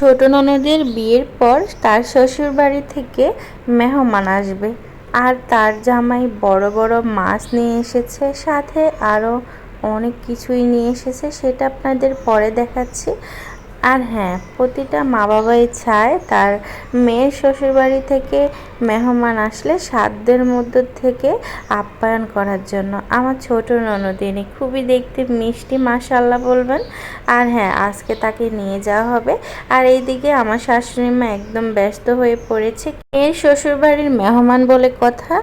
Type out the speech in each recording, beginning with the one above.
ছোট ননদের বিয়ের পর তার শ্বশুর বাড়ি থেকে মেহমান আসবে। আর তার জামাই বড় বড় মাছ নিয়ে এসেছে, সাথে আরও অনেক কিছুই নিয়ে এসেছে, সেটা আপনাদের পরে দেখাচ্ছি। আর হ্যাঁ প্রতিটা মা বাবাই চায় তার মেয়ের শ্বশুরবাড়ি থেকে মেহমান আসলে সাধ্যের মধ্যে থেকে আপ্যায়ন করার জন্য। আমার ছোট ননদিনী খুবই দেখতে মিষ্টি মাশাল্লাহ বলবেন। আর হ্যাঁ আজকে তাকে নিয়ে যাওয়া হবে। আর এইদিকে আমার শাশুড়ি মা একদম ব্যস্ত হয়ে পড়েছে। মেয়ের শ্বশুরবাড়ির মেহমান বলে কথা,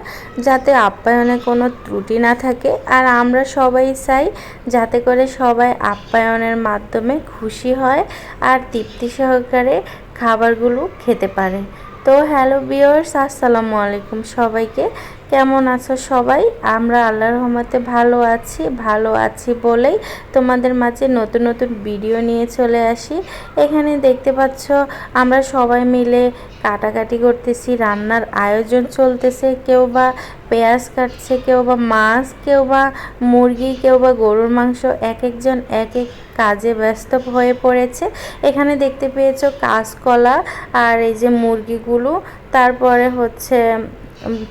যাতে আপ্যায়নে কোনো ত্রুটি না থাকে। আর আমরা সবাই চাই যাতে করে সবাই আপ্যায়নের মাধ্যমে খুশি হয় আর তৃপ্তি সহকারে খাবারগুলো খেতে পারে। তো হ্যালো বিয়ার্স আসসালামু আলাইকুম সবাইকে। কেমন আছো সবাই? আমরা আল্লাহর রহমতে ভালো আছি ভালো আছি বলেই তোমাদের মাঝে নতুন নতুন ভিডিও নিয়ে চলে আসি। এখানে দেখতে পাচ্ছ, আমরা সবাই মিলে কাটাকাটি করতেছি, রান্নার আয়োজন চলতেছে, কেউ বা পেঁয়াজ কাটছে, কেউ বা মাছ, কেউ বা মুরগি, কেউ বা গরুর মাংস, এক একজন এক এক কাজে ব্যস্ত হয়ে পড়েছে। এখানে দেখতে পেয়েছ কাঁচকলা আর এই যে মুরগিগুলো, তারপরে হচ্ছে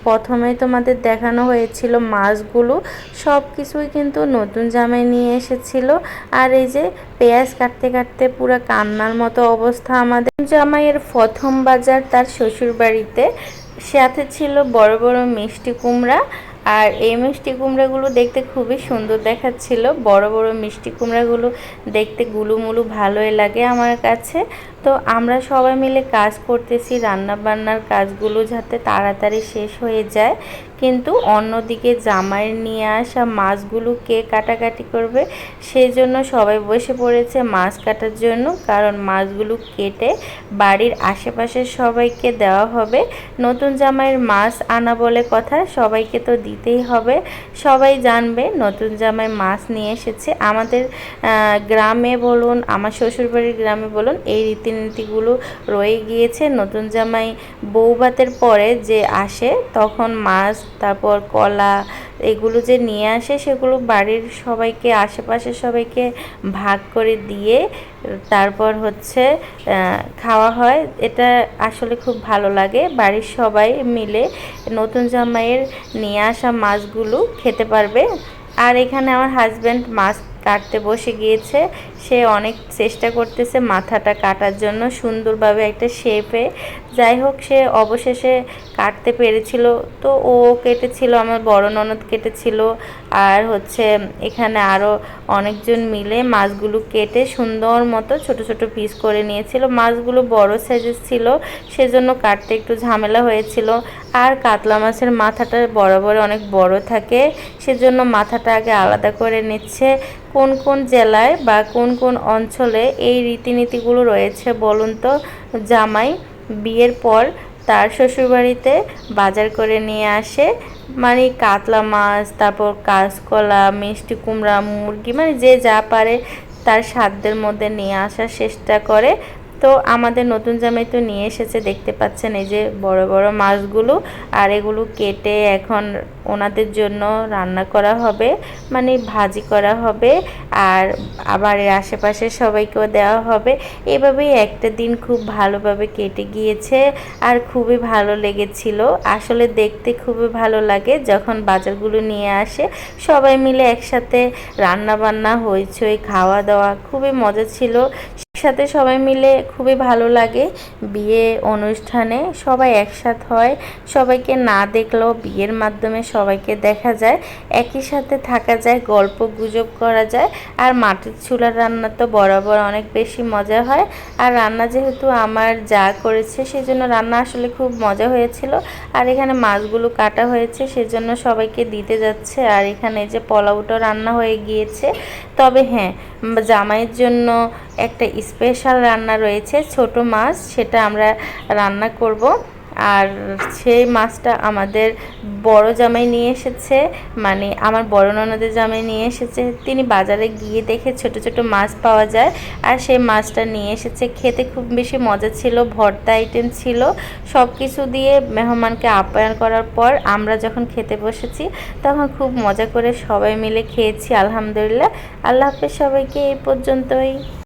প্রথমে তোমাদের দেখানো হয়েছিল মাছগুলো। সব কিছুই কিন্তু নতুন জামাই নিয়ে এসেছিল। আর এই যে পেঁয়াজ কাটতে কাটতে পুরো কান্নার মতো অবস্থা আমাদের। জামাইয়ের প্রথম বাজার তার শ্বশুর বাড়িতে সাথে ছিল বড় বড় মিষ্টি কুমড়া আর এই মিষ্টি কুমড়াগুলো দেখতে খুবই সুন্দর দেখাচ্ছিল। বড় বড় মিষ্টি কুমড়াগুলো দেখতে গুলুমুলু ভালোই লাগে আমার কাছে। তো আমরা সবাই মিলে কাজ করতেছি রান্না বান্নার কাজগুলো যাতে তাড়াতাড়ি শেষ হয়ে যায়। কিন্তু অন্যদিকে জামাই নিয়ে আসা মাছগুলো কে কাটাকাটি করবে, সেই জন্য সবাই বসে পড়েছে মাছ কাটার জন্য। কারণ মাছগুলো কেটে বাড়ির আশেপাশের সবাইকে দেওয়া হবে। নতুন জামাইয়ের মাছ আনা বলে কথা, সবাইকে তো দিতেই হবে। সবাই জানবে, নতুন জামাই মাছ নিয়ে এসেছে। আমাদের গ্রামে বলুন, আমার শ্বশুরবাড়ির গ্রামে বলুন, এই রীতিনীতিগুলো রয়ে গিয়েছে। নতুন জামাই বৌভাতের পরে যে আসে, তখন মাছ, তারপর কলা এগুলো যে নিয়ে আসে সেগুলো বাড়ির সবাইকে আশেপাশে সবাইকে ভাগ করে দিয়ে, তারপর হচ্ছে খাওয়া হয়। এটা আসলে খুব ভালো লাগে। বাড়ির সবাই মিলে নতুন জামাইয়ের নিয়ে আসা মাছগুলো খেতে পারবে। আর এখানে আমার হাজব্যান্ড মাছ কাটতে বসে গিয়েছে। সে অনেক চেষ্টা করতেছে মাথাটা কাটার জন্য সুন্দরভাবে একটা শেপে যাই হোক, সে অবশেষে কাটতে পেরেছিল। তো ও কেটেছিল, আমার বড় ননদ কেটেছিল। আর হচ্ছে এখানে আরও অনেকজন মিলে মাছগুলো কেটে সুন্দর মতো ছোট ছোট পিস করে নিয়েছিল। মাছগুলো বড় সাইজের ছিল, সেজন্য কাটতে একটু ঝামেলা হয়েছিল। আর কাতলা মাছের মাথাটা বরাবর অনেক বড় থাকে, সেজন্য মাথাটা আগে আলাদা করে নিচ্ছে। কোন কোন জেলায় বা কোন কোন অঞ্চলে এই রীতিনীতিগুলো রয়েছে বলুন তো? জামাই বিয়ের পর তার শ্বশুরবাড়িতে বাজার করে নিয়ে আসে। মানে কাতলা মাছ, তারপর কাঁচকলা, মিষ্টি কুমড়া, মুরগি মানে যে যা পারে তার সাধ্যের মধ্যে নিয়ে আসার চেষ্টা করে। তো আমাদের নতুন জামাই তো নিয়ে এসেছে, দেখতে পাচ্ছেন এই যে বড় বড় মাছগুলো, আর এগুলো কেটে এখন ওনাদের জন্য রান্না করা হবে মানে ভাজি করা হবে, আর আবার এর আশেপাশে সবাইকেও দেওয়া হবে। এভাবেই একটা দিন খুব ভালোভাবে কেটে গিয়েছে, আর খুবই ভালো লেগেছিল। আসলে দেখতে খুবই ভালো লাগে যখন বাজারগুলো নিয়ে আসে, সবাই মিলে একসাথে রান্না বান্না খাওয়া দাওয়া, খুবই মজা ছিল। সাথে সবাই মিলে খুবই ভালো লাগে। বিয়ে অনুষ্ঠানে সবাই একসাথ হয়। সবাইকে না দেখলেও বিয়ের মাধ্যমে সবাইকে দেখা যায়। একই সাথে থাকা যায়, গল্প গুজব করা যায়। আর মাটির চুলার রান্না তো বরাবর অনেক বেশি মজা হয়। আর রান্না যেহেতু আমার যা করেছে, সেজন্য রান্না আসলে খুব মজা হয়েছিল। আর এখানে মাছগুলো কাটা হয়েছে, সেজন্য সবাইকে দিতে যাচ্ছে। আর এখানে যে পোলাওটাও রান্না হয়ে গিয়েছে। তবে হ্যাঁ জামাইয়ের জন্য একটা স্পেশাল রান্না রয়েছে ছোট মাছ সেটা আমরা রান্না করব। আর সেই মাছটা আমাদের বড় জামাই নিয়ে এসেছে মানে আমার বড় ননদের জামাই নিয়ে এসেছে। তিনি বাজারে গিয়ে দেখে ছোট ছোট মাছ পাওয়া যায় আর সেই মাছটা নিয়ে এসেছে। খেতে খুব বেশি মজা ছিল, ভর্তা আইটেম ছিল। সব কিছু দিয়ে মেহমানকে আপ্যায়ন করার পর আমরা যখন খেতে বসেছি, তখন খুব মজা করে সবাই মিলে খেয়েছি, আলহামদুলিল্লাহ। আল্লাহ হাফেজ সবাইকে এই পর্যন্তই।